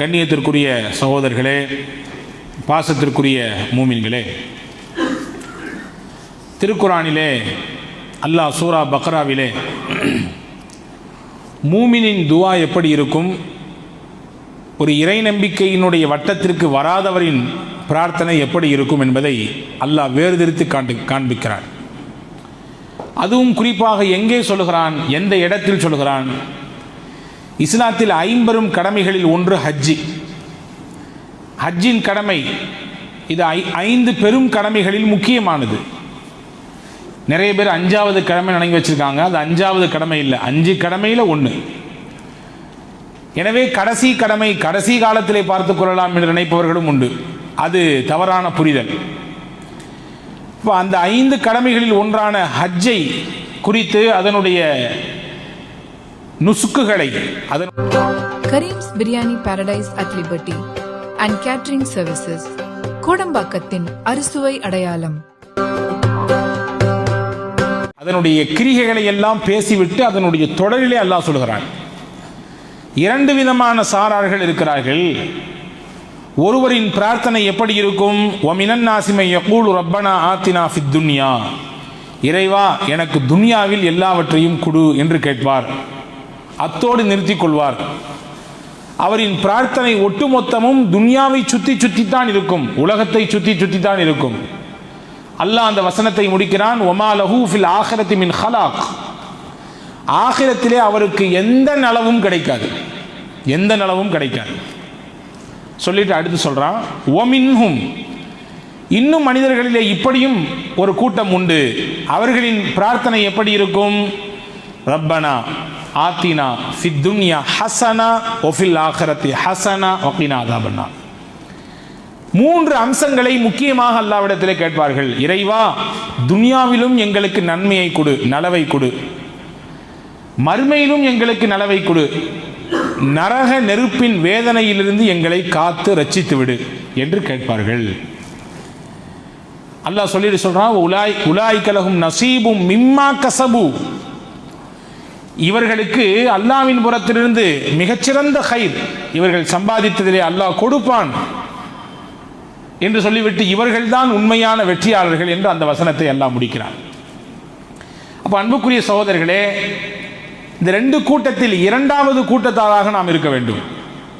கண்ணியத்திற்குரிய சகோதரர்களே பாசத்திற்குரிய மூமின்களே திருக்குறானிலே அல்லாஹ் சூரா பக்ராவிலே மூமினின் துவா எப்படி இருக்கும்? ஒரு இறை நம்பிக்கையினுடைய வட்டத்திற்கு வராதவரின் பிரார்த்தனை எப்படி இருக்கும் என்பதை அல்லாஹ் வேறுதிருத்து காண்டு காண்பிக்கிறார். அதுவும் குறிப்பாக எங்கே சொல்லுகிறான்? எந்த இடத்தில் சொல்லுகிறான்? இஸ்லாத்தில் ஐம்பெரும் கடமைகளில் ஒன்று ஹஜ்ஜி. ஹஜ்ஜின் கடமை இது ஐ ஐந்து பெரும் கடமைகளில் முக்கியமானது. நிறைய பேர் அஞ்சாவது கடமை நினைவு வச்சிருக்காங்க. அது அஞ்சாவது கடமை இல்லை. அஞ்சு கடமையில் ஒன்று எனவே கடைசி கடமை கடைசி காலத்திலே பார்த்து கொள்ளலாம் என்று நினைப்பவர்களும் உண்டு. அது தவறான புரிதல். இப்போ அந்த ஐந்து கடமைகளில் ஒன்றான ஹஜ்ஜை குறித்து அதனுடைய நுசுக்குகளை. அதன் Karim's biryani paradise at liberty and catering services கோடம்பாக்கத்தின் அறுசுவை அடையாளம். அதனுடைய கிரிகைகளை எல்லாம் பேசிவிட்டு அதனுடைய தொடரிலே அல்லாஹ் சொல்கிறான். இரண்டு விதமான சாரார்கள் இருக்கிறார்கள். ஒருவரின் பிரார்த்தனை எப்படி இருக்கும்? ஒமினன் நாசிமை யகூல் ரப்பனா ஆத்தினா ஃபித் துன்யா. இறைவா எனக்கு துன்யாவில் எல்லாவற்றையும் கொடு என்று கேட்பார். அத்தோடு நிறுத்திக் கொள்வார் அவரின் பிரார்த்தனை ஒட்டுமொத்தமும் துன்யாவை சுத்தி சுத்தித்தான் இருக்கும். உலகத்தை சுத்தி சுத்தித்தான் இருக்கும். அல்லாஹ் அந்த வசனத்தை முடிக்கிறான் ஒமா லஹூ ஃபில் ஆஹிரத்தி மின் ஹலாக். ஆகிரத்திலே அவருக்கு எந்த நலவும் கிடைக்காது. எந்த நலவும் கிடைக்காது. சொல்லிட்டு அடுத்து சொல்றான் ஒமின்ஹும் இன்னும் மனிதர்களிலே இப்படியும் ஒரு கூட்டம் உண்டு. அவர்களின் பிரார்த்தனை எப்படி இருக்கும்? ரப்பனா. ஆத்தினா ஃபித்துன்யா ஹசனா ஒஃபில் ஆஹரத்தி ஹசனா ஒக்கினா அதாபண்ணா மூன்று அம்சங்களை முக்கியமாக அல்லாவிடத்திலே கேட்பார்கள். இறைவா துனியாவிலும் எங்களுக்கு நன்மையை கொடு நலவை கொடு. மறுமையிலும் எங்களுக்கு நலவை கொடு. நரக நெருப்பின் வேதனையிலிருந்து எங்களை காத்து ரச்சித்து விடு என்று கேட்பார்கள். அல்லாஹ் சொல்லிட்டு சொல்றான் உலாய் உலாய் கலகும் நசீபும் மிம்மா கசபு. இவர்களுக்கு அல்லாவின் புறத்திலிருந்து மிகச்சிறந்த ஹைர் இவர்கள் சம்பாதித்ததிலே அல்லாஹ் கொடுப்பான் என்று சொல்லிவிட்டு இவர்கள்தான் உண்மையான வெற்றியாளர்கள் என்று அந்த வசனத்தை எல்லாம் முடிக்கிறார் அப்போ அன்புக்குரிய சகோதரர்களே இந்த ரெண்டு கூட்டத்தில் இரண்டாவது கூட்டத்தாராக நாம் இருக்க வேண்டும்.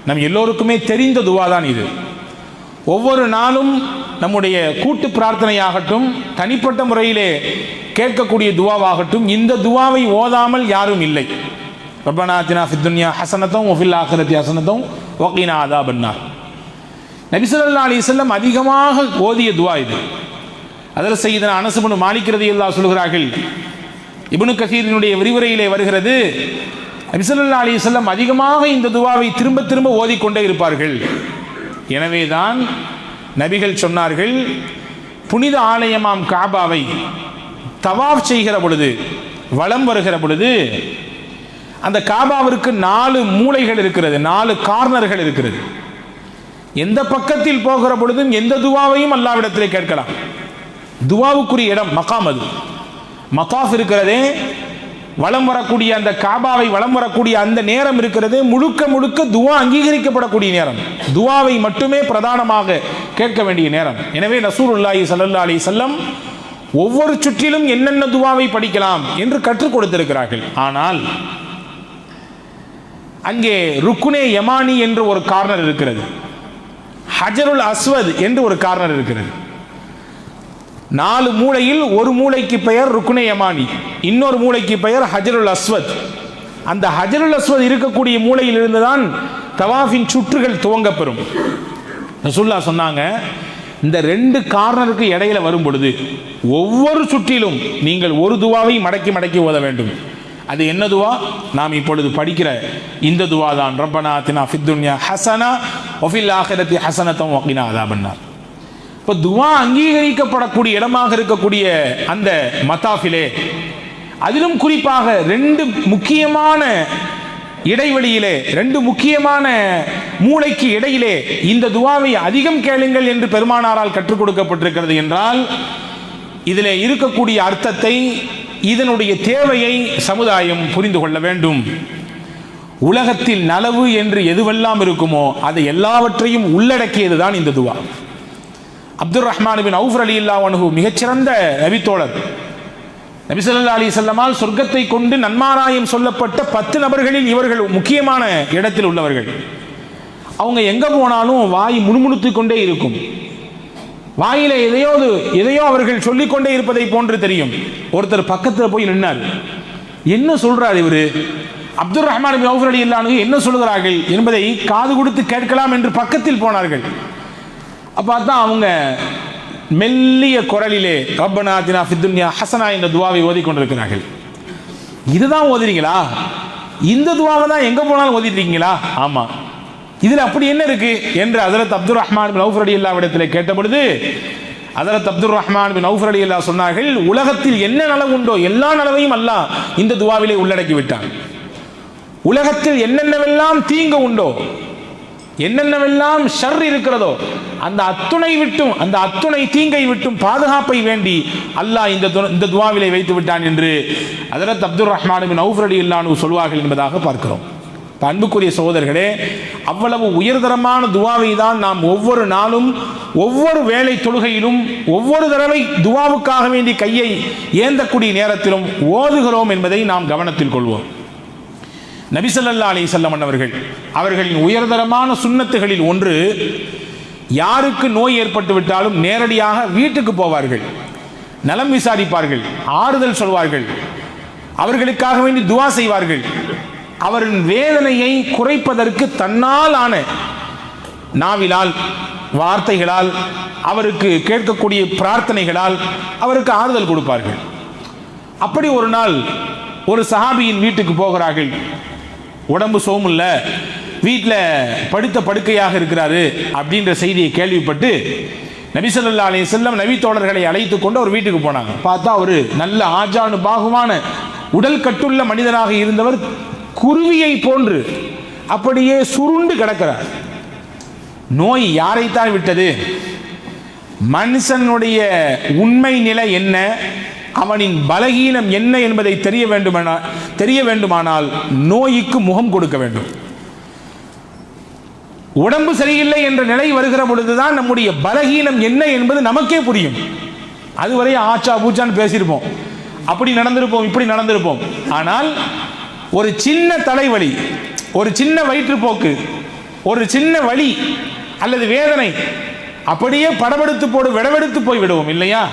நம் எல்லோருக்குமே தெரிந்த துவா தான் இது. ஒவ்வொரு நாளும் நம்முடைய கூட்டு பிரார்த்தனையாகட்டும் தனிப்பட்ட முறையிலே கேட்கக்கூடிய துவாவாகட்டும் இந்த துவாவை ஓதாமல் யாரும் இல்லை. ரப்பநாத்தினா ஃபித்துன்யா ஹசனத்தும் ஒஃபில் ஆஹரத்தி ஹசனத்தும் ஒகீனா அதா பன்னார் நபிசல்லா அலி செல்லம் அதிகமாக ஓதிய துவா இது. அதில் செய்தன அனசுபனு மாணிக்கிறது எல்லா சொல்கிறார்கள் இப்னு கசீரினுடைய விரிவுரையிலே வருகிறது நபிசல்லா அலி செல்லம் அதிகமாக இந்த துவாவை திரும்ப திரும்ப ஓதிக்கொண்டே இருப்பார்கள். எனவேதான் நபிகள் சொன்னார்கள் புனித ஆலயமாம் காபாவை தவாஃப் செய்கிற பொழுது வளம் வருகிற பொழுது அந்த காபாவிற்கு நாலு மூலைகள் இருக்கிறது நாலு கார்னர்கள் இருக்கிறது. எந்த பக்கத்தில் போகிற பொழுதும் எந்த துவாவையும் அல்லாவிடத்திலே கேட்கலாம். துவாவுக்குரிய இடம் மகாம் அது. மகாஃப் இருக்கிறதே வலம் வரக்கூடிய அந்த காபாவை வளம் வரக்கூடிய அந்த நேரம் இருக்கிறது. முழுக்க முழுக்க துவா அங்கீகரிக்கப்படக்கூடிய நேரம். துவாவை மட்டுமே பிரதானமாக கேட்க வேண்டிய நேரம். எனவே நசூருல்லாஹி சல்லா அலி செல்லம் ஒவ்வொரு சுற்றிலும் என்னென்ன துவாவை படிக்கலாம் என்று கற்றுக் கொடுத்திருக்கிறார்கள். ஆனால் அங்கே ருக்குனே யமானி என்று ஒரு கார்னர் இருக்கிறது. ஹஜருல் அஸ்வத் என்று ஒரு கார்னர் இருக்கிறது. நாலு மூளையில் ஒரு மூளைக்கு பெயர் ருக்குனே யமானி இன்னொரு மூளைக்கு பெயர் ஹஜருல் அஸ்வத். அந்த ஹஜருல் அஸ்வத் இருக்கக்கூடிய மூளையில் இருந்துதான் தவாஃபின் சுற்றுகள் துவங்கப்பெறும். ரசுல்லா சொன்னாங்க இந்த ரெண்டு கார்னருக்கு இடையில வரும் பொழுது ஒவ்வொரு சுற்றிலும் நீங்கள் ஒரு துவாவை மடக்கி மடக்கி ஓத வேண்டும். அது என்ன துவா? நாம் இப்பொழுது படிக்கிற இந்த துவா தான் ரப்பனா தினா ஃபித்துன்யா ஹசனா ஒஃபில் ஆஹிரத்தி ஹசனத்தம் ஒக்கினா அதாபன்னார். இப்போ துவா அங்கீகரிக்கப்படக்கூடிய இடமாக இருக்கக்கூடிய அந்த மத்தாஃபிலே அதிலும் குறிப்பாக ரெண்டு முக்கியமான இடைவெளியிலே ரெண்டு முக்கியமான மூளைக்கு இடையிலே இந்த துவாவை அதிகம் கேளுங்கள் என்று பெருமானாரால் கற்றுக் கொடுக்கப்பட்டிருக்கிறது என்றால் இதில் இருக்கக்கூடிய அர்த்தத்தை இதனுடைய தேவையை சமுதாயம் புரிந்து கொள்ள வேண்டும். உலகத்தில் நலவு என்று எதுவெல்லாம் இருக்குமோ அதை எல்லாவற்றையும் உள்ளடக்கியது தான் இந்த துவா. அப்துல் ரஹ்மான் அவுஃப் அலி இல்லாவனு மிகச்சிறந்த நபித்தோழர். நபிசல்லா அலி செல்லமால் சொர்க்கத்தை கொண்டு நன்மாராயம் சொல்லப்பட்ட பத்து நபர்களில் இவர்கள் முக்கியமான இடத்தில் உள்ளவர்கள். அவங்க எங்க போனாலும் வாய் முணுமுணுத்து கொண்டே இருக்கும். வாயில எதையோது எதையோ அவர்கள் சொல்லிக்கொண்டே இருப்பதை போன்று தெரியும். ஒருத்தர் பக்கத்தில் போய் நின்னார். என்ன சொல்றார் இவரு? அப்துல் ரஹ்மான் அவுஃபர் அலி இல்லானு என்ன சொல்கிறார்கள் என்பதை காது கொடுத்து கேட்கலாம் என்று பக்கத்தில் போனார்கள். பார்த்தா அவங்க மெல்லிய குரலிலே ரப்பநாதினா ஃபித்துன்யா ஹசனா என்ற துவாவை ஓதி கொண்டிருக்கிறார்கள் இதுதான் ஓதுறீங்களா? இந்த துவாவை தான் எங்கே போனாலும் ஓதிட்டு ஆமாம் இதில் அப்படி என்ன இருக்கு? என்று அதரத் அப்துல் ரஹ்மான் பின் அவுஃபர் அலி இடத்தில் கேட்ட பொழுது அதரத் அப்துல் ரஹ்மான் பின் அவுஃபர் அலி சொன்னார்கள் உலகத்தில் என்ன நலவு உண்டோ எல்லா நலவையும் அல்லாஹ் இந்த துவாவிலே உள்ளடக்கி விட்டான். உலகத்தில் என்னென்னவெல்லாம் தீங்கு உண்டோ என்னென்னவெல்லாம் ஷர் இருக்கிறதோ அந்த அத்துணை விட்டும் அந்த அத்துணை தீங்கை விட்டும் பாதுகாப்பை வேண்டி அல்லாஹ் இந்த து- இந்த துவாவிலை வைத்து விட்டான் என்று அதரத் அப்துல் ரஹ்மான் பின் அவுஃபர் இல்லானு சொல்வார்கள் என்பதாக பார்க்கிறோம். அன்புக்குரிய சகோதரர்களே அவ்வளவு உயர்தரமான துவாவை தான் நாம் ஒவ்வொரு நாளும் ஒவ்வொரு வேலை தொழுகையிலும் ஒவ்வொரு தடவை துவாவுக்காக வேண்டி கையை ஏந்தக்கூடிய நேரத்திலும் ஓதுகிறோம் என்பதை நாம் கவனத்தில் கொள்வோம். நபிசல்லா அலி செல்லம் அவர்கள் அவர்களின் உயர்தரமான சுண்ணத்துகளில் ஒன்று யாருக்கு நோய் ஏற்பட்டு விட்டாலும் நேரடியாக வீட்டுக்கு போவார்கள் நலம் விசாரிப்பார்கள் ஆறுதல் சொல்வார்கள் அவர்களுக்காக வேண்டி துவா செய்வார்கள். அவரின் வேதனையை குறைப்பதற்கு தன்னால் ஆன நாவிலால் வார்த்தைகளால் அவருக்கு கேட்கக்கூடிய பிரார்த்தனைகளால் அவருக்கு ஆறுதல் கொடுப்பார்கள். அப்படி ஒரு நாள் ஒரு சஹாபியின் வீட்டுக்கு போகிறார்கள். உடம்பு சோமில்ல வீட்டில் படுத்த படுக்கையாக இருக்கிறாரு அப்படின்ற செய்தியை கேள்விப்பட்டு நபிசல்லா அலைய செல்லம் நபி தோழர்களை அழைத்து கொண்டு அவர் வீட்டுக்கு போனாங்க. பார்த்தா அவர் நல்ல ஆஜானு பாகுமான உடல் கட்டுள்ள மனிதனாக இருந்தவர் குருவியை போன்று அப்படியே சுருண்டு கிடக்கிறார். நோய் யாரைத்தான் விட்டது? மனுஷனுடைய உண்மை நிலை என்ன? அவனின் பலகீனம் என்ன என்பதை தெரிய வேண்டுமென தெரிய வேண்டுமானால் நோய்க்கு முகம் கொடுக்க வேண்டும். உடம்பு சரியில்லை என்ற நிலை வருகிற பொழுதுதான் நம்முடைய பலகீனம் என்ன என்பது நமக்கே புரியும். அதுவரை ஆச்சா பூச்சான்னு பேசியிருப்போம். அப்படி நடந்திருப்போம் இப்படி நடந்திருப்போம். ஆனால் ஒரு சின்ன தலைவலி ஒரு சின்ன வயிற்றுப்போக்கு ஒரு சின்ன வலி அல்லது வேதனை அப்படியே படவெடுத்து போடு விடவெடுத்து போய் விடுவோம் இல்லையா?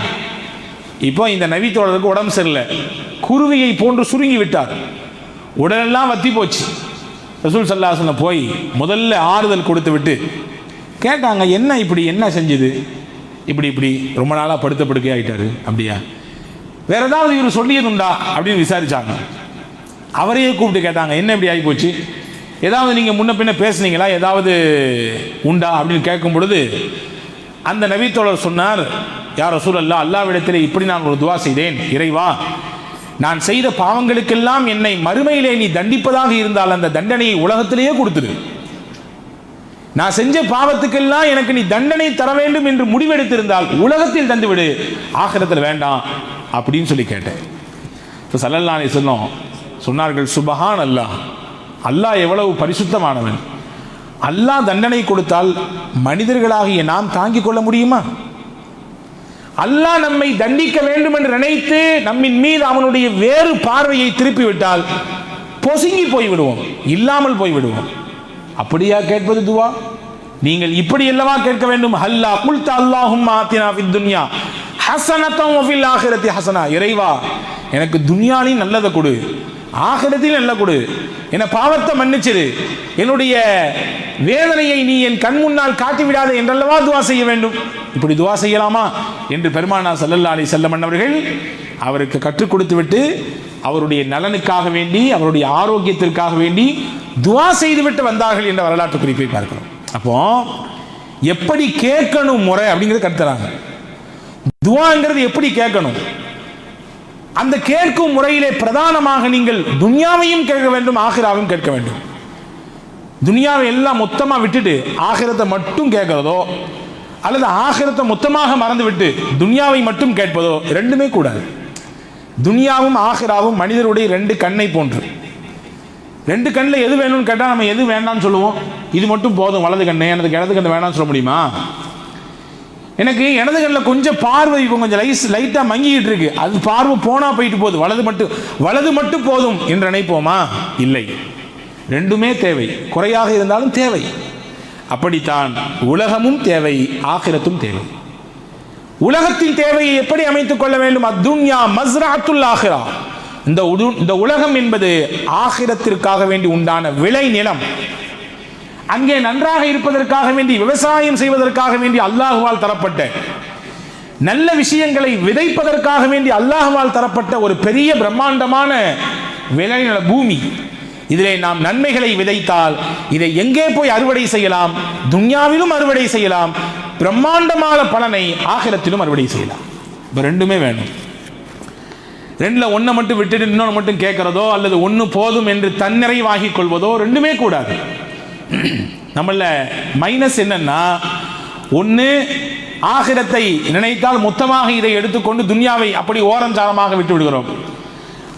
இப்போ இந்த நவித்தோழருக்கு உடம்பு சரியில்லை. குருவியை போன்று சுருங்கி விட்டார். உடலெல்லாம் வத்தி போச்சு. ரசூல் சல்லாசன போய் முதல்ல ஆறுதல் கொடுத்து விட்டு கேட்டாங்க என்ன இப்படி என்ன செஞ்சுது? இப்படி இப்படி ரொம்ப நாளாக படுத்த படுக்கை ஆகிட்டாரு அப்படியா? வேற ஏதாவது இவர் சொல்லியதுண்டா? அப்படின்னு விசாரிச்சாங்க. அவரையே கூப்பிட்டு கேட்டாங்க என்ன இப்படி ஆகி போச்சு? ஏதாவது நீங்கள் முன்ன பின்ன பேசுனீங்களா? ஏதாவது உண்டா? அப்படின்னு கேட்கும் பொழுது அந்த நபித்தோழர் சொன்னார் யார் ரசூலல்லா அல்லாவிடத்தில் இப்படி நான் ஒரு துவா செய்தேன். இறைவா நான் செய்த பாவங்களுக்கெல்லாம் என்னை மறுமையிலே நீ தண்டிப்பதாக இருந்தால் அந்த தண்டனையை உலகத்திலேயே கொடுத்துடு. நான் செஞ்ச பாவத்துக்கெல்லாம் எனக்கு நீ தண்டனை தர வேண்டும் என்று முடிவெடுத்திருந்தால் உலகத்தில் தந்துவிடு. ஆகிரத்தில் வேண்டாம் அப்படின்னு சொல்லி கேட்டேன். இப்போ சல்லல்லானே சொன்னோம் சொன்னார்கள் சுபஹான் அல்லாஹ் அல்லாஹ் எவ்வளவு பரிசுத்தமானவன். அல்லாஹ் தண்டனை கொடுத்தால் மனிதர்களாகிய நாம் தாங்கிக் கொள்ள முடியுமா? அல்லாஹ் நம்மை தண்டிக்க வேண்டும் என்று நினைத்து நம்மின் மீது அவனுடைய வேறு பார்வையை திருப்பி விட்டால் பொசுங்கி போய் விடுவோம் இல்லாமல் போய் விடுவோம் அப்படியா கேட்பது துவா? நீங்கள் இப்படி அல்லவா கேட்க வேண்டும்? ஹல்லா குல்த அல்லாஹும் ஆத்தினா ஃபித் துன்யா. ஹசனத்தம் ஒஃபில் ஆகிரத்தி ஹசனா. இறைவா எனக்கு துன்யாலையும் நல்லதை கொடு ஆகிரத்திலும் நல்ல கொடு. என பாவத்தை மன்னிச்சிரு. என்னுடைய வேதனையை நீ என் கண் முன்னால் காட்டி விடாதே என்றல்லவா துவா செய்ய வேண்டும்? இப்படி துவா செய்யலாமா? என்று பெருமானா சல்லல்லா அலி செல்லமன் அவர்கள் அவருக்கு கற்றுக் கொடுத்து விட்டு அவருடைய நலனுக்காக வேண்டி அவருடைய ஆரோக்கியத்திற்காக வேண்டி துவா செய்துவிட்டு வந்தார்கள் என்ற வரலாற்று குறிப்பை பார்க்கிறோம். அப்போ எப்படி கேட்கணும் முறை அப்படிங்கிறது கருத்துறாங்க துவாங்கிறது எப்படி கேட்கணும்? அந்த கேட்கும் முறையிலே பிரதானமாக நீங்கள் துன்யாவையும் கேட்க வேண்டும் ஆகிராவையும் கேட்க வேண்டும். துனியாவை எல்லாம் மொத்தமாக விட்டுட்டு ஆகிரத்தை மட்டும் கேட்குறதோ அல்லது ஆகிரத்தை மொத்தமாக மறந்துவிட்டு துனியாவை மட்டும் கேட்பதோ? ரெண்டுமே கூடாது. துனியாவும் ஆகிராவும் மனிதருடைய ரெண்டு கண்ணை போன்று. ரெண்டு கண்ணில் எது வேணும்னு கேட்டால் நம்ம எது வேண்டாம்னு சொல்லுவோம்? இது மட்டும் போதும் வலது கண்ணு. எனக்கு இடது கண்ணு வேணாம்னு சொல்ல முடியுமா? எனக்கு இடது கண்ணில் கொஞ்சம் பார்வை இப்போ கொஞ்சம் லைஸ் லைட்டாக மங்கிக்கிட்டு இருக்கு. அது பார்வை போனால் போயிட்டு போகுது. வலது மட்டும் வலது மட்டும் போதும் என்று நினைப்போமா? இல்லை. ரெண்டுமே தேவை. குறையாக இருந்தாலும் தேவை. அப்படித்தான் உலகமும் தேவை ஆகிரத்தும் தேவை. உலகத்தின் தேவையை எப்படி அமைத்துக் கொள்ள வேண்டும்? அத்துன்யா மஸ்ராத்துல் ஆஹிரா இந்த இந்த உலகம் என்பது ஆகிரத்திற்காக வேண்டி உண்டான விளை நிலம். அங்கே நன்றாக இருப்பதற்காக வேண்டி விவசாயம் செய்வதற்காக வேண்டி அல்லாஹுவால் தரப்பட்ட நல்ல விஷயங்களை விதைப்பதற்காக வேண்டி அல்லாஹுவால் தரப்பட்ட ஒரு பெரிய பிரம்மாண்டமான விளைநில பூமி. இதிலே நாம் நன்மைகளை விதைத்தால் இதை எங்கே போய் அறுவடை செய்யலாம்? துன்யாவிலும் அறுவடை செய்யலாம். பிரம்மாண்டமான பலனை ஆகிரத்திலும் அறுவடை செய்யலாம். இப்போ ரெண்டுமே வேணும். ரெண்டில் ஒன்றை மட்டும் விட்டுட்டு இன்னொன்று மட்டும் கேட்கறதோ அல்லது ஒன்று போதும் என்று தன்னிறைவாகி கொள்வதோ ரெண்டுமே கூடாது. நம்மள மைனஸ் என்னன்னா ஒன்று ஆகிரத்தை நினைத்தால் மொத்தமாக இதை எடுத்துக்கொண்டு துன்யாவை அப்படி ஓரஞ்சாரமாக விட்டு விடுகிறோம்.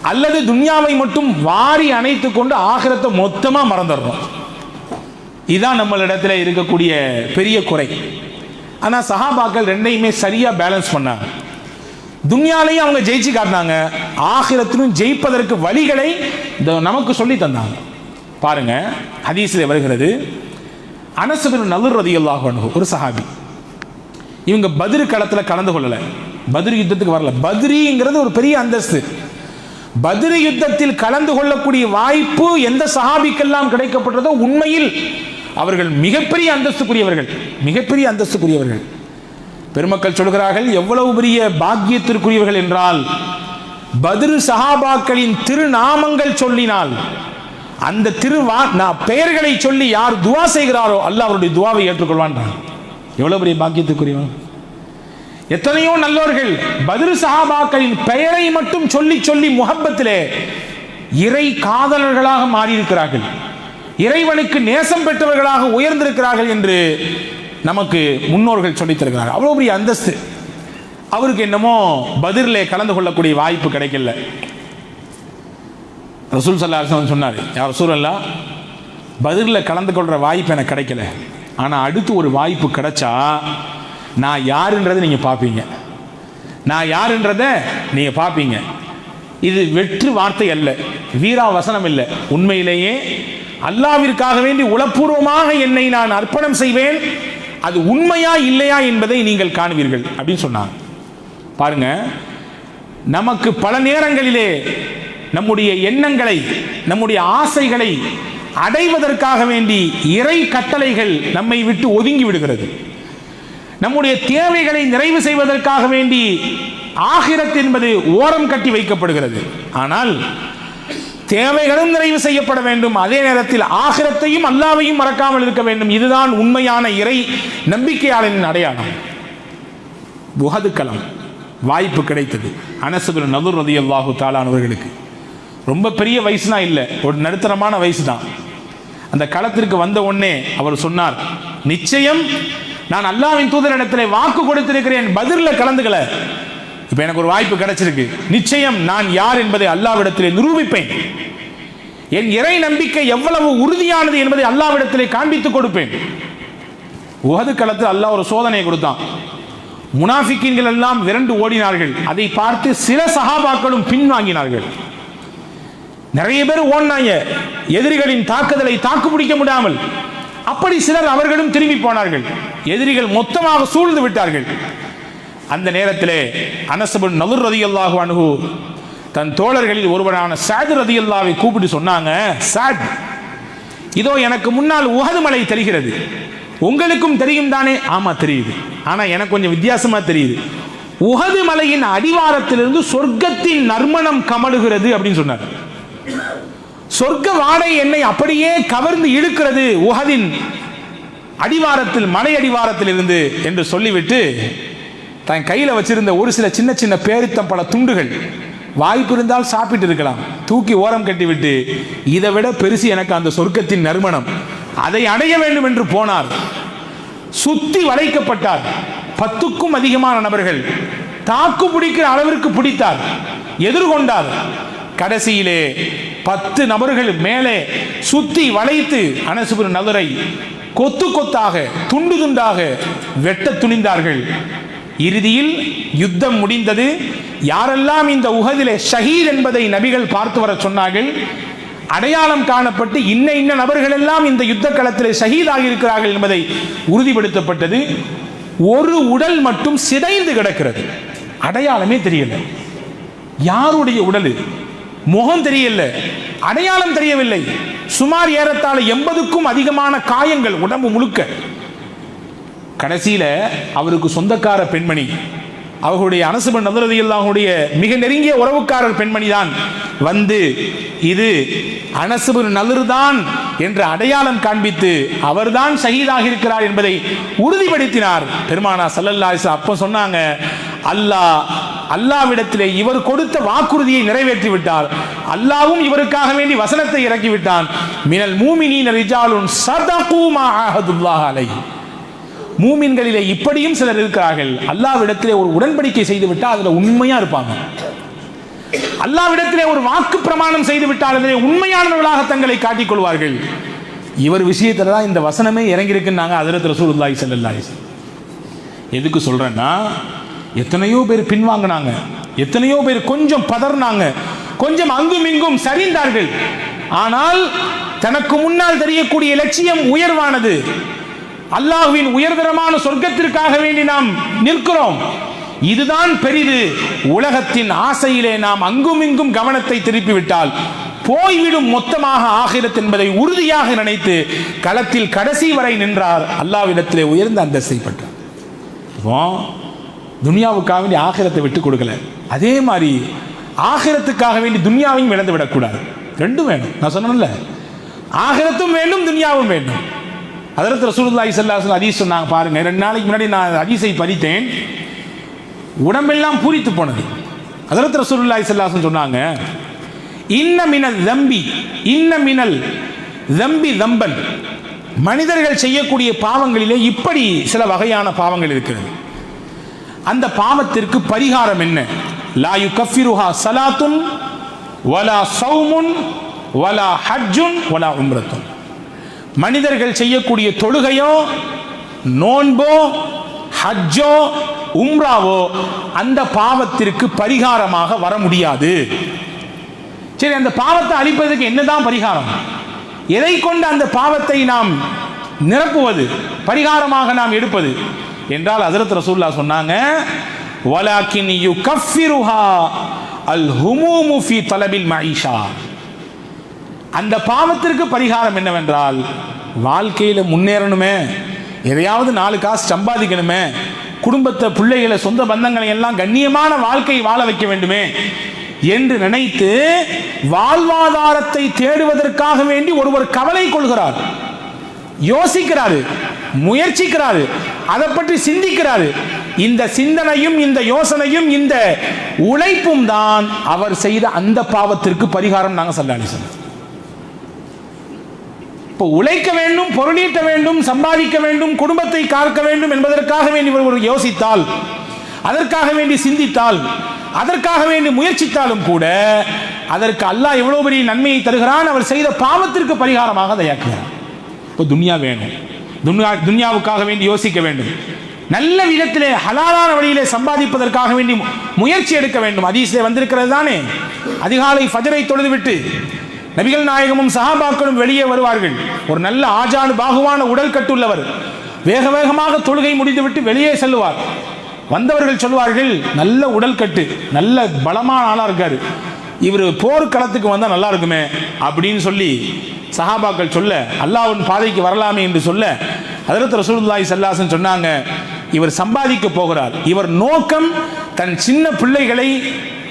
அல்லது துன்யாவை மட்டும் வாரி அணைத்து கொண்டு ஆகிரத்தை மொத்தமாக மறந்துடுறோம் இதுதான் நம்மளிடத்துல இருக்கக்கூடிய பெரிய குறை. ஆனால் சஹாபாக்கள் ரெண்டையுமே சரியாக பேலன்ஸ் பண்ணாங்க. துன்யாலையும் அவங்க ஜெயிச்சு காட்டினாங்க. ஆகிரத்திலும் ஜெயிப்பதற்கு வழிகளை இந்த நமக்கு சொல்லி தந்தாங்க. பாருங்க ஹதீஸில் வருகிறது. அனசுபின் நல்லூர் ரதியல்லாஹு அன்ஹு ஒரு சஹாபி. இவங்க பதிரு களத்தில் கலந்து கொள்ளலை. பதிரு யுத்தத்துக்கு வரல. பதிரிங்கிறது ஒரு பெரிய அந்தஸ்து. பதிரு யுத்தத்தில் கலந்து கொள்ளக்கூடிய வாய்ப்பு எந்த சஹாபிக்கெல்லாம் கிடைக்கப்பட்டதோ உண்மையில் அவர்கள் மிகப்பெரிய அந்தஸ்துக்குரியவர்கள் மிகப்பெரிய அந்தஸ்துக்குரியவர்கள். பெருமக்கள் சொல்கிறார்கள் எவ்வளவு பெரிய பாக்கியத்திற்குரியவர்கள் என்றால் பதிரு சஹாபாக்களின் திருநாமங்கள் சொல்லினால் அந்த திருவா நான் பெயர்களை சொல்லி யார் துவா செய்கிறாரோ அல்லாஹ் அவருடைய துவாவை ஏற்றுக்கொள்வான்றான். எவ்வளவு பெரிய பாக்கியத்துக்குரியவன்? எத்தனையோ நல்லோர்கள் பதிரு சஹாபாக்களின் பெயரை மட்டும் சொல்லி சொல்லி முகப்பத்திலே இறை காதலர்களாக மாறியிருக்கிறார்கள். இறைவனுக்கு நேசம் பெற்றவர்களாக உயர்ந்திருக்கிறார்கள் என்று நமக்கு முன்னோர்கள் சொல்லித்தருகிறார்கள் அவ்வளோ பெரிய அந்தஸ்து. அவருக்கு என்னமோ பதிரிலே கலந்து கொள்ளக்கூடிய வாய்ப்பு கிடைக்கல. ரசூல் சல்லா அலிஸ்லாம் சொன்னார் யார் ரசூல் அல்லா பதிரில் கலந்து கொள்கிற வாய்ப்பு எனக்கு கிடைக்கல. ஆனால் அடுத்து ஒரு வாய்ப்பு கிடைச்சா நான் யாருன்றதை நீங்கள் பார்ப்பீங்க நான் யாருன்றதை நீங்கள் பார்ப்பீங்க இது வெற்று வார்த்தை அல்ல. வீரா வசனம் இல்லை. உண்மையிலேயே அல்லாவிற்காக வேண்டி உளப்பூர்வமாக என்னை நான் அர்ப்பணம் செய்வேன். அது உண்மையா இல்லையா என்பதை நீங்கள் காணுவீர்கள் அப்படின்னு சொன்னாங்க. பாருங்க. நமக்கு பல நேரங்களிலே நம்முடைய எண்ணங்களை நம்முடைய ஆசைகளை அடைவதற்காக வேண்டி இறை கட்டளைகள் நம்மை விட்டு ஒதுங்கி விடுகிறது. நம்முடைய தேவைகளை நிறைவு செய்வதற்காக வேண்டி ஆகிரத் என்பது ஓரம் கட்டி வைக்கப்படுகிறது. ஆனால் தேவைகளும் நிறைவு செய்யப்பட வேண்டும். அதே நேரத்தில் ஆகிரத்தையும் அல்லாவையும் மறக்காமல் இருக்க வேண்டும். இதுதான் உண்மையான இறை நம்பிக்கையாளனின் அடையாளம். புகதுக்களம் வாய்ப்பு கிடைத்தது. அனசுபின் நதுர் ரதி அல்லாஹு தாலானவர்களுக்கு ரொம்ப பெரிய வயசுனா இல்லை. ஒரு நடுத்தரமான வயசு தான் அந்த களத்திற்கு வந்த உடனே அவர் சொன்னார் நிச்சயம் நான் அல்லாவின் தூதரிடத்திலே வாக்கு கொடுத்திருக்கிறேன் பதிரில் கலந்துக்கல. இப்போ எனக்கு ஒரு வாய்ப்பு கிடைச்சிருக்கு. நிச்சயம் நான் யார் என்பதை அல்லாவிடத்திலே நிரூபிப்பேன். என் இறை நம்பிக்கை எவ்வளவு உறுதியானது என்பதை அல்லாவிடத்திலே காண்பித்துக் கொடுப்பேன். உகது களத்தில் அல்லாஹ் ஒரு சோதனையை கொடுத்தான். முனாஃபிக்கின்கள் எல்லாம் விரண்டு ஓடினார்கள். அதை பார்த்து சில சகாபாக்களும் பின்வாங்கினார்கள். நிறைய பேர் ஓடினாங்க. எதிரிகளின் தாக்குதலை தாக்கு பிடிக்க முடியாமல். அப்படி சிலர் அவர்களும் திரும்பி போனார்கள். எதிரிகள் மொத்தமாக சூழ்ந்து விட்டார்கள். அந்த நேரத்திலே அனசபுன் நலுர் ரதியல்லாஹு அணுகு தன் தோழர்களில் ஒருவரான ரதி ரதியல்லாவை கூப்பிட்டு சொன்னாங்க சாத் இதோ எனக்கு முன்னால் உகது மலை தெரிகிறது. உங்களுக்கும் தெரியும் தானே? ஆமா தெரியுது. ஆனா எனக்கு கொஞ்சம் வித்தியாசமா தெரியுது. உகது மலையின் அடிவாரத்திலிருந்து சொர்க்கத்தின் நறுமணம் கமழுகிறது அப்படின்னு சொன்னார். சொர்க்க வாடை என்னை அப்படியே கவர்ந்து இழுக்கிறது உகதின் அடிவாரத்தில் மலை அடிவாரத்தில் இருந்து என்று சொல்லிவிட்டு தன் கையில் வச்சிருந்த ஒரு சில சின்ன சின்ன பேரித்தம் பல துண்டுகள் வாய்ப்பு இருந்தால் சாப்பிட்டு இருக்கலாம். தூக்கி ஓரம் கட்டிவிட்டு இதை விட பெருசு எனக்கு அந்த சொர்க்கத்தின் நறுமணம். அதை அடைய வேண்டும் என்று போனார். சுத்தி வளைக்கப்பட்டார். பத்துக்கும் அதிகமான நபர்கள். தாக்கு பிடிக்கிற அளவிற்கு பிடித்தார். எதிர்கொண்டார். கடைசியிலே பத்து நபர்கள் மேலே சுத்தி வளைத்து அனசுபுர் நதுரை கொத்து கொத்தாக துண்டு துண்டாக வெட்ட துணிந்தார்கள். இறுதியில் யுத்தம் முடிந்தது. யாரெல்லாம் இந்த உகதிலே ஷஹீத் என்பதை நபிகள் பார்த்து வர சொன்னார்கள் அடையாளம் காணப்பட்டு இன்ன இன்ன நபர்கள் எல்லாம் இந்த யுத்த களத்தில் ஷஹீதாக இருக்கிறார்கள் என்பதை உறுதிப்படுத்தப்பட்டது. ஒரு உடல் மட்டும் சிதைந்து கிடக்கிறது. அடையாளமே தெரியல. யாருடைய உடல்? முகம் தெரியல அடையாளம் தெரியவில்லை. சுமார் ஏறத்தாழ எண்பதுக்கும் அதிகமான காயங்கள் உடம்பு முழுக்க. கடைசியில் அவருக்கு சொந்தக்கார பெண்மணி அவர்களுடைய அனசுபன் நதுரதியல்லாவுடைய மிக நெருங்கிய உறவுக்காரர் பெண்மணி தான் வந்து இது அனசுபு நலுர்தான் என்ற அடையாளம் காண்பித்து அவர்தான் ஷஹீதாக இருக்கிறார் என்பதை உறுதிப்படுத்தினார். பெருமானா சல்லல்லா அப்போ சொன்னாங்க அல்லாஹ் அல்லாவிடத்திலே இவர் கொடுத்த வாக்குறுதியை நிறைவேற்றி விட்டார் அல்லாவும் இவருக்காக வேண்டி வசனத்தை இறக்கி விட்டான் மினல் மூமினீன ரிஜாலுன் சதகு மா ஆஹதுல்லாஹ் அலைஹி. மூமின்களிலே இப்படியும் சிலர் இருக்கிறார்கள். அல்லாவிடத்திலே ஒரு உடன்படிக்கை செய்து விட்டால் அதுல உண்மையா இருப்பாங்க. அல்லாவிடத்திலே ஒரு வாக்கு பிரமாணம் செய்து விட்டால் அதிலே உண்மையானவர்களாக தங்களை காட்டிக் கொள்வார்கள். இவர் விஷயத்துல தான் இந்த வசனமே இறங்கியிருக்குன்னாங்க அதிரத்தில் சூழ்நிலை செல்லல்லாய் எதுக்கு சொல்றேன்னா எத்தனையோ பேர் பின்வாங்கினாங்க. எத்தனையோ பேர் கொஞ்சம் பதறினாங்க. கொஞ்சம் அங்கும் இங்கும் சரிந்தார்கள். ஆனால் தனக்கு முன்னால் தெரியக்கூடிய லட்சியம் உயர்வானது. அல்லாஹ்வின் உயர்தரமான சொர்க்கத்திற்காக வேண்டி நாம் நிற்கிறோம். இதுதான் பெரிது. உலகத்தின் ஆசையிலே நாம் அங்கும் இங்கும் கவனத்தை திருப்பிவிட்டால் போய்விடும் மொத்தமாக ஆகிரத் என்பதை உறுதியாக நினைத்து களத்தில் கடைசி வரை நின்றார். அல்லாவிடத்திலே உயர்ந்த அந்தஸ்தை பெற்றார். துனியாவுக்காக வேண்டி ஆகிரத்தை விட்டு கொடுக்கல. அதே மாதிரி ஆகிரத்துக்காக வேண்டி துனியாவையும் இழந்து விடக்கூடாது. ரெண்டும் வேணும். நான் சொன்னேன்ல. ஆகிரத்தும் வேண்டும் துனியாவும் வேண்டும். அதற்கு ரசூலுல்லாஹி ஸல்லல்லாஹு அலைஹி சொன்னாங்க பாருங்க. ரெண்டு நாளைக்கு முன்னாடி நான் அதிசை பறித்தேன் உடம்பெல்லாம் பூரித்து போனது. அதற்கு ரசூலுல்லாஹி ஸல்லல்லாஹு சொன்னாங்க இன்ன மினல் தம்பி இன்ன மினல் தம்பி தம்பன். மனிதர்கள் செய்யக்கூடிய பாவங்களிலே இப்படி சில வகையான பாவங்கள் இருக்கிறது. அந்த பாவத்திற்கு பரிகாரம் என்ன? லா யுகஃபிருஹா சலாத்துன் வலா சௌமுன் வலா ஹஜ்ஜுன் வலா உம்ரத்துன். மனிதர்கள் செய்யக்கூடிய தொழுகையோ நோன்போ ஹஜ்ஜோ உம்ராவோ அந்த பாவத்திற்கு பரிகாரமாக வர முடியாது. சரி அந்த பாவத்தை அழிப்பதற்கு என்னதான் பரிகாரம்? எதை கொண்டு அந்த பாவத்தை நாம் நிரப்புவது? பரிகாரமாக நாம் எடுப்பது? என்றால் ஹஜரத் ரசூல்லா சொன்னாங்க வலாக்கின் யுகஃபிருஹா அல் ஹுமூமு ஃபி தலபில் மஈஷா. அந்த பாவத்திற்கு பரிகாரம் என்னவென்றால் வாழ்க்கையில் முன்னேறணுமே எதையாவது நாலு காசு சம்பாதிக்கணுமே குடும்பத்தை பிள்ளைகளை சொந்த பந்தங்களை எல்லாம் கண்ணியமான வாழ்க்கை வாழ வைக்க வேண்டுமே என்று நினைத்து வாழ்வாதாரத்தை தேடுவதற்காக வேண்டி ஒருவர் கவலை கொள்கிறார். யோசிக்கிறாரு. முயற்சிக்கிறாரு. அதை பற்றி சிந்திக்கிறாரு. இந்த சிந்தனையும் இந்த யோசனையும் இந்த உழைப்பும் தான் அவர் செய்த அந்த பாவத்திற்கு பரிகாரம் நாங்கள் சல்லாடி சொன்னோம் இப்போ உழைக்க வேண்டும் பொருளீட்ட வேண்டும் சம்பாதிக்க வேண்டும் குடும்பத்தை காக்க வேண்டும் என்பதற்காக வேண்டி ஒருவர் யோசித்தால் அதற்காக வேண்டி சிந்தித்தால் அதற்காக வேண்டி முயற்சித்தாலும் கூட அதற்கு அல்லாஹ் எவ்வளவு பெரிய நன்மையை தருகிறான் அவர் செய்த பாவத்திற்கு பரிகாரமாக அதை இப்போ துன்யா வேணும். துன்யா துன்யாவுக்காக வேண்டி யோசிக்க வேண்டும். நல்ல விதத்திலே ஹலாலான வழியிலே சம்பாதிப்பதற்காக வேண்டி மு- முயற்சி எடுக்க வேண்டும். அதீசிலே வந்திருக்கிறது தானே? அதிகாலை ஃபஜரை தொழுதுவிட்டு நபிகள் நாயகமும் சஹாபாக்களும் வெளியே வருவார்கள். ஒரு நல்ல ஆஜானு பாகுவான உடல் கட்டுள்ளவர். வேக வேகமாக தொழுகை முடிந்துவிட்டு வெளியே செல்லுவார். வந்தவர்கள் சொல்வார்கள் நல்ல உடல் கட்டு நல்ல பலமான ஆளாக இருக்காரு. இவர் போர்க்களத்துக்கு வந்தால் நல்லா இருக்குமே அப்படின்னு சொல்லி சஹாபாக்கள் சொல்ல அல்லாவின் பாதைக்கு வரலாமே என்று சொல்ல அதிரத்த ரசூலுல்லாய் சல்லாசன் சொன்னாங்க இவர் சம்பாதிக்க போகிறார். இவர் நோக்கம் தன் சின்ன பிள்ளைகளை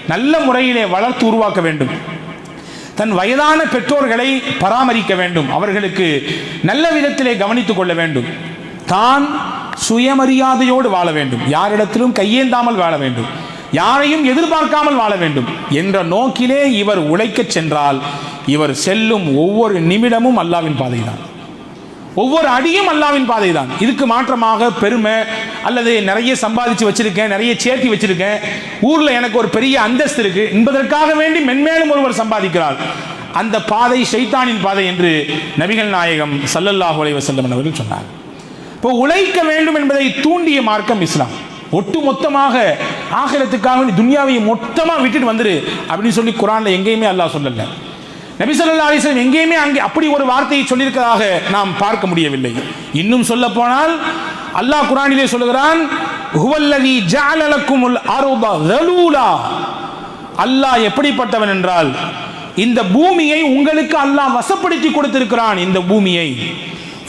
நல்ல முறையிலே வளர்த்து உருவாக்க வேண்டும். தன் வயதான பெற்றோர்களை பராமரிக்க வேண்டும். அவர்களுக்கு நல்ல விதத்திலே கவனித்துக் கொள்ள வேண்டும். தான் சுயமரியாதையோடு வாழ வேண்டும். யாரிடத்திலும் கையேந்தாமல் வாழ வேண்டும். யாரையும் எதிர்பார்க்காமல் வாழ வேண்டும் என்ற நோக்கிலே இவர் உழைக்கச் சென்றால் இவர் செல்லும் ஒவ்வொரு நிமிடமும் அல்லாவின் பாதைதான். ஒவ்வொரு அடியும் அல்லாவின் பாதை தான் இதுக்கு மாற்றமாக பெருமை அல்லது நிறைய சம்பாதிச்சு வச்சிருக்கேன் நிறைய சேர்த்தி வச்சிருக்கேன் ஊர்ல எனக்கு ஒரு பெரிய அந்தஸ்து இருக்கு என்பதற்காக வேண்டி மென்மேலும் ஒருவர் சம்பாதிக்கிறார். அந்த பாதை ஷைத்தானின் பாதை என்று நபிகள் நாயகம் ஸல்லல்லாஹு அலைஹி வஸல்லம் அவர்கள் சொன்னார் இப்போ உழைக்க வேண்டும் என்பதை தூண்டிய மார்க்கம் இஸ்லாம். ஒட்டு மொத்தமாக ஆகிரத்துக்காக வேண்டி மொத்தமாக விட்டுட்டு வந்துரு அப்படின்னு சொல்லி குரானில் எங்கேயுமே அல்லாஹ் சொல்லல. நபிசல்லா அலிஸ்லம் எங்கேயுமே அங்கே அப்படி ஒரு வார்த்தையை சொல்லியிருக்கிறதாக நாம் பார்க்க முடியவில்லை. இன்னும் சொல்ல போனால் அல்லாஹ் குரானிலே சொல்லுகிறான் ஹுவல்லதி ஜஅல லக்குமுல் அர்த தலூலா அல்லாஹ் எப்படிப்பட்டவன் என்றால் இந்த பூமியை உங்களுக்கு அல்லாஹ் வசப்படுத்தி கொடுத்திருக்கிறான் இந்த பூமியை.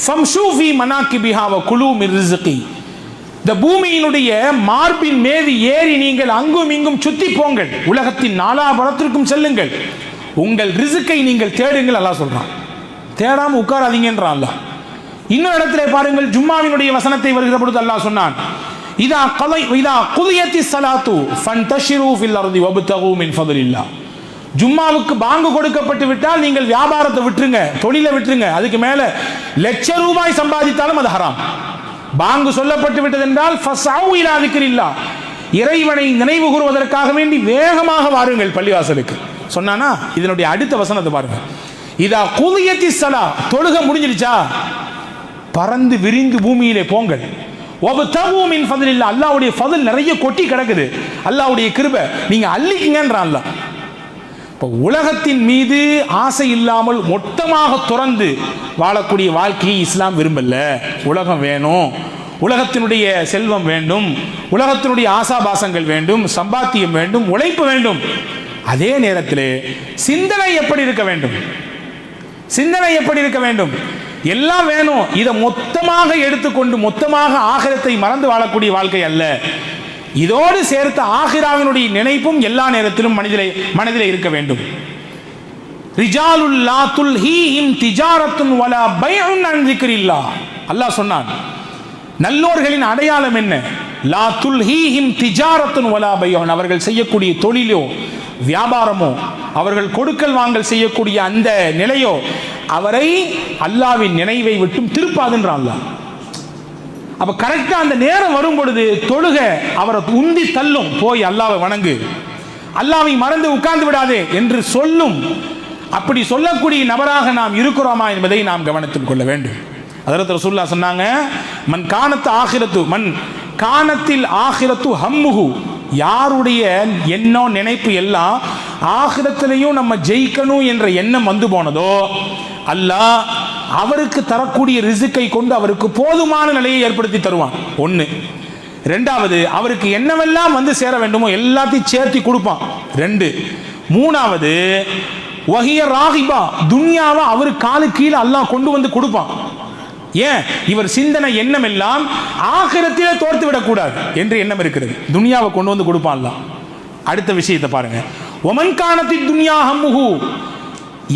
ஃபம்ஷூஃபி மனாக்கி பிஹாவ வ குலூ இந்த பூமியினுடைய மார்பின் மீது ஏறி நீங்கள் அங்கும் இங்கும் சுத்தி போங்கள். உலகத்தின் நாலாபுறத்திற்கும் செல்லுங்கள். உங்கள் ரிசுக்கை நீங்கள் தேடுங்கள் அல்லாஹ் சொல்றான். தேடாம உட்காராதீங்கன்றான் அல்லா இன்னொரு இடத்துல பாருங்கள் ஜும்மாவினுடைய வசனத்தை வருகிற பொழுது அல்லாஹ் சொன்னான் இதா கலை இதா குதியத்தி சலாத்து ஃபன்தஷிரு ஃபில் அர்தி வபுத்தகு மின் ஃபதுலில்லா ஜும்மாவுக்கு பாங்கு கொடுக்கப்பட்டு விட்டால் நீங்கள் வியாபாரத்தை விட்டுருங்க தொழிலை விட்டுருங்க. அதுக்கு மேல லட்ச ரூபாய் சம்பாதித்தாலும் அது ஹராம். பாங்கு சொல்லப்பட்டு விட்டது என்றால் இல்லா இறைவனை நினைவு கூறுவதற்காக வேண்டி வேகமாக வாருங்கள் பள்ளிவாசலுக்கு. சொன்னானா இதனுடைய அடுத்த வசனத்தை பாருங்க. இதா குதியத்தி சலா தொழுக முடிஞ்சிருச்சா பறந்து விரிந்து பூமியிலே போங்கள். ஒவ்வொரு மின் ஃபதில் இல்லா அல்லாவுடைய ஃபதில் நிறைய கொட்டி கிடக்குது. அல்லாவுடைய கிருபை நீங்க அள்ளிக்குங்கன்றான் அல்லாஹ். இப்போ உலகத்தின் மீது ஆசை இல்லாமல் மொத்தமாக துறந்து வாழக்கூடிய வாழ்க்கையை இஸ்லாம் விரும்பல. உலகம் வேணும். உலகத்தினுடைய செல்வம் வேண்டும். உலகத்தினுடைய ஆசாபாசங்கள் வேண்டும். சம்பாத்தியம் வேண்டும். உழைப்பு வேண்டும். அதே நேரத்தில் சிந்தனை எப்படி இருக்க வேண்டும்? சிந்தனை எப்படி இருக்க வேண்டும்? எல்லாம் வேணும். இதை மொத்தமாக எடுத்துக்கொண்டு மொத்தமாக ஆகிரத்தை மறந்து வாழக்கூடிய வாழ்க்கை அல்ல. இதோடு சேர்த்த ஆகிராவினுடைய நினைப்பும் எல்லா நேரத்திலும் மனிதிலே மனதிலே இருக்க வேண்டும். ரிஜாலுல் துல்ஹீஹிம் திஜாரத்துன் வலா பைஉன் அன் திக்ரில்லா அல்லாஹ் சொன்னான் நல்லோர்களின் அடையாளம் என்ன? லா துல்ஹீஹிம் திஜாரத்துன் வலா பைஉன் அவர்கள் செய்யக்கூடிய தொழிலோ வியாபாரமோ அவர்கள் கொடுக்கல் வாங்கல் செய்யக்கூடிய அந்த நிலையோ அவரை அல்லாவின் நினைவை விட்டும் திருப்பாதுன்றான் அல்லாஹ். அப்ப கரெக்டா அந்த நேரம் வரும் பொழுது தொழுக அவரை உந்தி தள்ளும். போய் அல்லாவை வணங்கு. அல்லாவை மறந்து உட்கார்ந்து விடாதே என்று சொல்லும். அப்படி சொல்லக்கூடிய நபராக நாம் இருக்கிறோமா என்பதை நாம் கவனத்தில் கொள்ள வேண்டும். அதற்கு ரசூல்லா சொன்னாங்க மண் காணத்து ஆகிரத்து மண் காணத்தில் ஆகிரத்து ஹம்முகு யாருடைய எண்ணம் நினைப்பு எல்லாம் ஆகிரத்திலையும் நம்ம ஜெயிக்கணும் என்ற எண்ணம் வந்து போனதோ அல்லாஹ் அவருக்கு தரக்கூடிய ரிசுக்கை கொண்டு அவருக்கு போதுமான நிலையை ஏற்படுத்தி தருவான். ஒன்று ரெண்டாவது அவருக்கு என்னவெல்லாம் வந்து சேர வேண்டுமோ எல்லாத்தையும் சேர்த்து கொடுப்பான். ரெண்டு. மூணாவது வகிய ராகிபா துன்யாவை அவர் காலு கீழே அல்லாஹ் கொண்டு வந்து கொடுப்பான். ஏன்? இவர் சிந்தனை எண்ணம் எல்லாம் ஆகிரத்திலே தோர்த்து விடக்கூடாது என்று எண்ணம் இருக்கிறது. துனியாவை கொண்டு வந்து கொடுப்பான்லாம் அடுத்த விஷயத்தை பாருங்க. ஒமன் காணத்தி துன்யா ஹம்முஹூ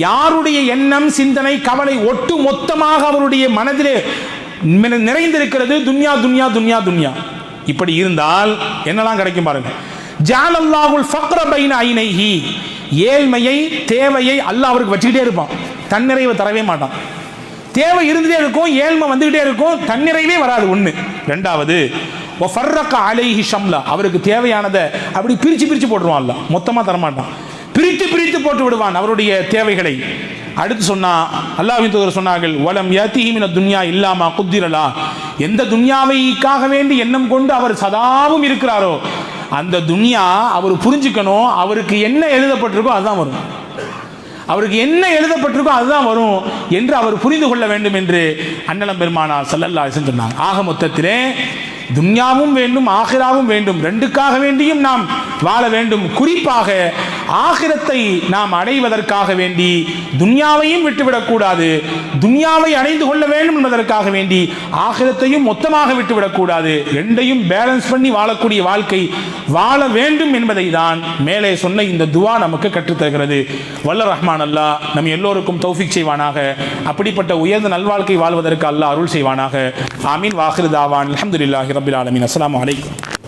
யாருடைய எண்ணம் சிந்தனை கவலை ஒட்டு மொத்தமாக அவருடைய மனதிலே நிறைந்திருக்கிறது. துன்யா துன்யா துன்யா துன்யா. இப்படி இருந்தால் என்னெல்லாம் கிடைக்கும் பாருங்க. ஜாலல்லாஹுல் ஃபக்ர பைன ஐனைஹி. ஏழ்மையை தேவையை அல்லாஹ் அவருக்கு வச்சுக்கிட்டே இருப்பான். தன்னிறைவை தரவே மாட்டான். தேவை இருந்துட்டே இருக்கும் ஏழ்மை வந்துகிட்டே இருக்கும் தன்னிறைவே வராது ஒன்று ரெண்டாவது ஃபர்ரக அலைஹி ஷம்லா. அவருக்கு தேவையானதை அப்படி பிரித்து பிரித்து போட்டுருவான்ல மொத்தமாக தரமாட்டான். பிரித்து பிரித்து போட்டு விடுவான் அவருடைய தேவைகளை. அடுத்து சொன்னா அல்லாஹ்வின் தூதர் சொன்னார்கள் வலம் யத்திஹிமின துன்யா இல்லாமா குத்திரலா எந்த துன்யாவைக்காக வேண்டி எண்ணம் கொண்டு அவர் சதாவும் இருக்கிறாரோ அந்த துன்யா அவர் புரிஞ்சுக்கணும் அவருக்கு என்ன எழுதப்பட்டிருக்கோ அதுதான் வரும். அவருக்கு என்ன எழுதப்பட்டிருக்கோ அதுதான் வரும் என்று அவர் புரிந்து கொள்ள வேண்டும் என்று அன்னலம் பெருமானார் சல்லல்லா சொன்னாங்க. ஆக மொத்தத்திலே துன்யாவும் வேண்டும் ஆகிராவும் வேண்டும் ரெண்டுக்காக வேண்டியும் நாம் வாழ வேண்டும். குறிப்பாக ஆகிரத்தை நாம் அடைவதற்காக வேண்டி துன்யாவையும் விட்டுவிடக்கூடாது துன்யாவை அடைந்து கொள்ள வேண்டும் என்பதற்காக வேண்டி ஆகிரத்தையும் மொத்தமாக விட்டுவிடக்கூடாது ரெண்டையும் பேலன்ஸ் பண்ணி வாழக்கூடிய வாழ்க்கை வாழ வேண்டும் என்பதை தான் மேலே சொன்ன இந்த துவா நமக்கு கற்றுத்தருகிறது. வல்ல ரஹ்மான் அல்லாஹ் நம் எல்லோருக்கும் தௌஃபிக் செய்வானாக. அப்படிப்பட்ட உயர்ந்த நல்வாழ்க்கை வாழ்வதற்கு அல்லாஹ் அருள் செய்வானாக. ஆமீன். வாஹிர் தாவான். அலமதுல்லாஹி ரபில் ஆலமின். அஸ்லாம் அலைக்கும்.